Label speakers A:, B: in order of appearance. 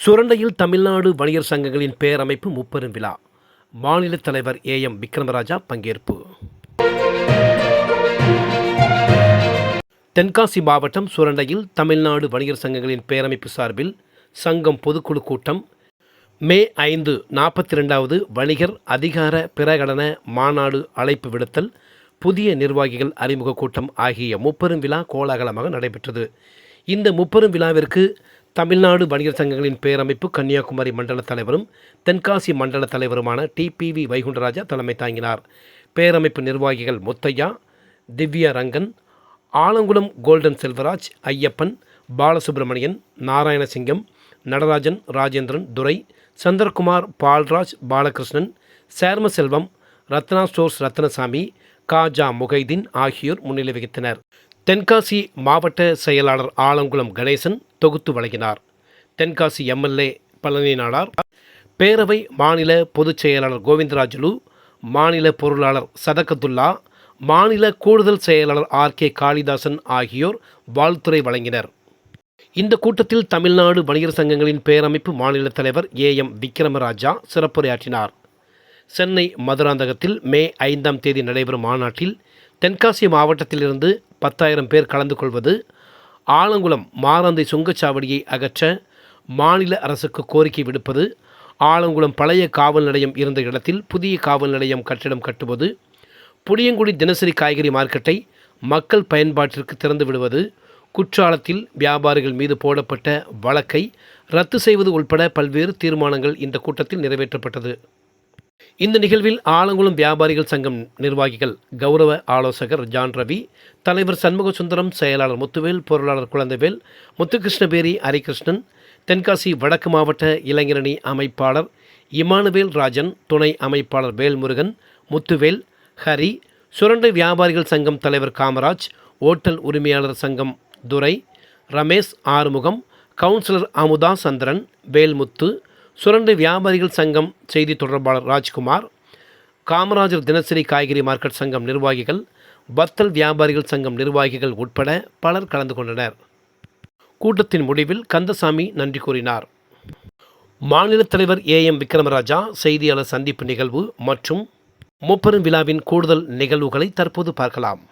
A: சுரண்டையில் தமிழ்நாடு வணிகர் சங்கங்களின் பேரமைப்பு முப்பெரும் விழா. மாநில தலைவர் ஏ எம் விக்ரமராஜா பங்கேற்பு. தென்காசி மாவட்டம் சுரண்டையில் தமிழ்நாடு வணிகர் சங்கங்களின் பேரமைப்பு சார்பில் சங்கம் பொதுக்குழு கூட்டம். மே ஐந்து நாற்பத்தி ரெண்டாவது வணிகர் அதிகார பிரகடன மாநாடு அழைப்பு விடுத்தல் புதிய நிர்வாகிகள் அறிமுக கூட்டம் ஆகிய முப்பெரும் விழா கோலாகலமாக நடைபெற்றது. இந்த முப்பெரும் விழாவிற்கு தமிழ்நாடு வணிகர் சங்கங்களின் பேரமைப்பு கன்னியாகுமரி மண்டல தலைவரும் தென்காசி மண்டல தலைவருமான டிபிவி வைகுண்டராஜா தலைமை தாங்கினார். பேரமைப்பு நிர்வாகிகள் முத்தையா திவ்யா ரங்கன் ஆலங்குளம் கோல்டன் செல்வராஜ் ஐயப்பன் பாலசுப்ரமணியன் நாராயணசிங்கம் நடராஜன் ராஜேந்திரன் துரை சந்திரகுமார் பால்ராஜ் பாலகிருஷ்ணன் சேர்மசெல்வம் ரத்னா ஸ்டோர்ஸ் ரத்னசாமி காஜா முகைதீன் ஆகியோர் முன்னிலை வகித்தனர். தென்காசி மாவட்ட செயலாளர் ஆலங்குளம் கணேசன் தொகுத்து வழங்கினார். தென்காசி எம்எல்ஏ பழனி நாடார் பேரவை மாநில பொதுச் செயலாளர் கோவிந்தராஜுலு மாநில பொருளாளர் சதகத்துல்லா மாநில கூடுதல் செயலாளர் ஆர் கே காளிதாசன் ஆகியோர் வாழ்த்துரை வழங்கினர். இந்த கூட்டத்தில் தமிழ்நாடு வணிகர் சங்கங்களின் பேரமைப்பு மாநில தலைவர் ஏ எம் விக்ரமராஜா சிறப்புரையாற்றினார். சென்னை மதுராந்தகத்தில் மே ஐந்தாம் தேதி நடைபெறும் மாநாட்டில் தென்காசி மாவட்டத்திலிருந்து பத்தாயிரம் பேர் கலந்து கொள்வது ஆலங்குளம் மாராந்தை சுங்கச்சாவடியை அகற்ற மாநில அரசுக்கு கோரிக்கை விடுப்பது ஆலங்குளம் பழைய காவல் நிலையம் இருந்த இடத்தில் புதிய காவல் நிலையம் கட்டிடம் கட்டுவது புளியங்குடி தினசரி காய்கறி மார்க்கெட்டை மக்கள் பயன்பாட்டிற்கு திறந்து விடுவது குற்றாலத்தில் வியாபாரிகள் மீது போடப்பட்ட வழக்கை ரத்து செய்வது உள்பட பல்வேறு தீர்மானங்கள் இந்த கூட்டத்தில் நிறைவேற்றப்பட்டது. இந்த நிகழ்வில் ஆலங்குளம் வியாபாரிகள் சங்கம் நிர்வாகிகள் கௌரவ ஆலோசகர் ஜான் ரவி தலைவர் சண்முக சுந்தரம் செயலாளர் முத்துவேல் பொருளாளர் குழந்தைவேல் முத்துகிருஷ்ணபேரி ஹரிகிருஷ்ணன் தென்காசி வடக்கு மாவட்ட இளைஞரணி அமைப்பாளர் இமானுவேல் ராஜன் துணை அமைப்பாளர் வேல்முருகன் முத்துவேல் ஹரி சுரண்டை வியாபாரிகள் சங்கம் தலைவர் காமராஜ் ஓட்டல் உரிமையாளர் சங்கம் துரை ரமேஷ் ஆறுமுகம் கவுன்சிலர் அமுதா சந்திரன் வேல்முத்து சுரண்டு வியாபாரிகள் சங்கம் செய்தி தொடர்பாளர் ராஜ்குமார் காமராஜர் தினசரி காய்கறி மார்க்கெட் சங்கம் நிர்வாகிகள் வத்தல் வியாபாரிகள் சங்கம் நிர்வாகிகள் உட்பட பலர் கலந்து கொண்டனர். கூட்டத்தின் முடிவில் கந்தசாமி நன்றி கூறினார். மாநில தலைவர் ஏ எம் விக்ரமராஜா செய்தியாளர் சந்திப்பு நிகழ்வு மற்றும் முப்பெரும் விழாவின் கூடுதல் நிகழ்வுகளை தற்போது பார்க்கலாம்.